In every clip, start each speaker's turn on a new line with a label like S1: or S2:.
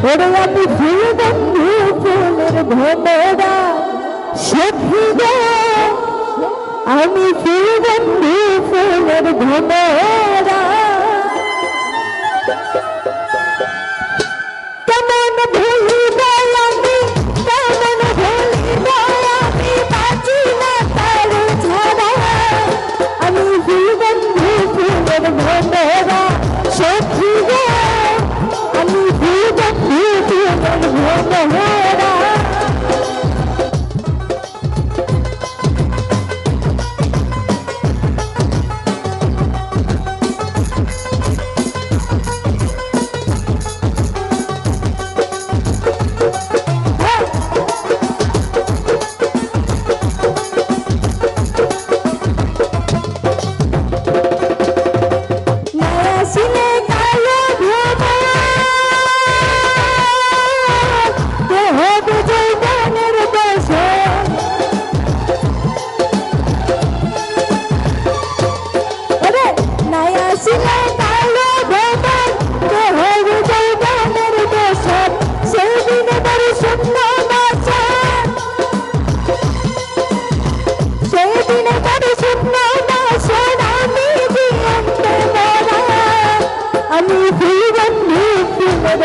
S1: ওরে আমি ফিরে বন্ধু ফুলের ভোমরা আমি ফিরে বন্ধু ফুলের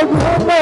S1: Lord,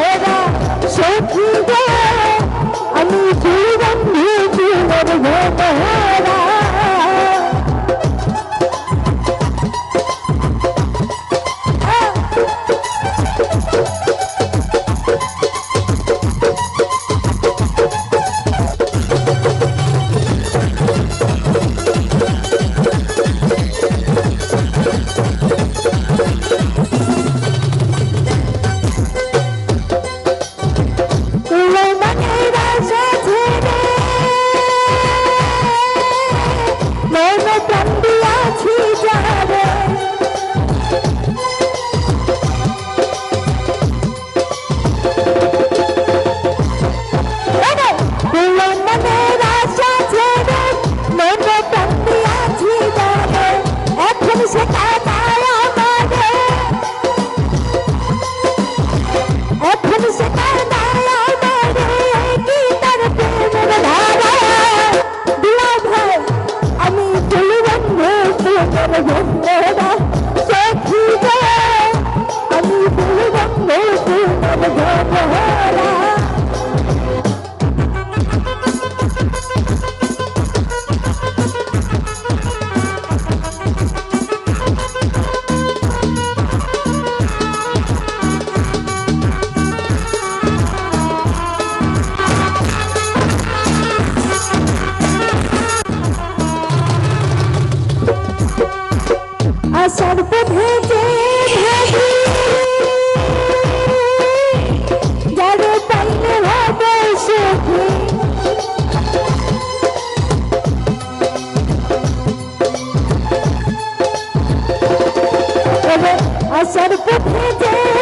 S1: quero compreender.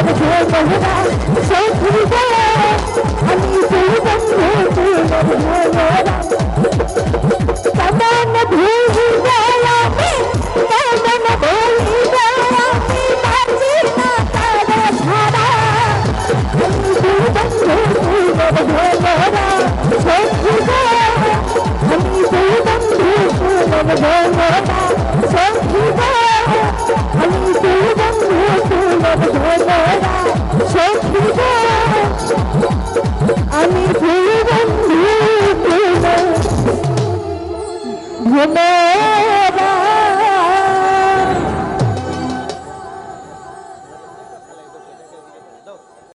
S1: I'm woman.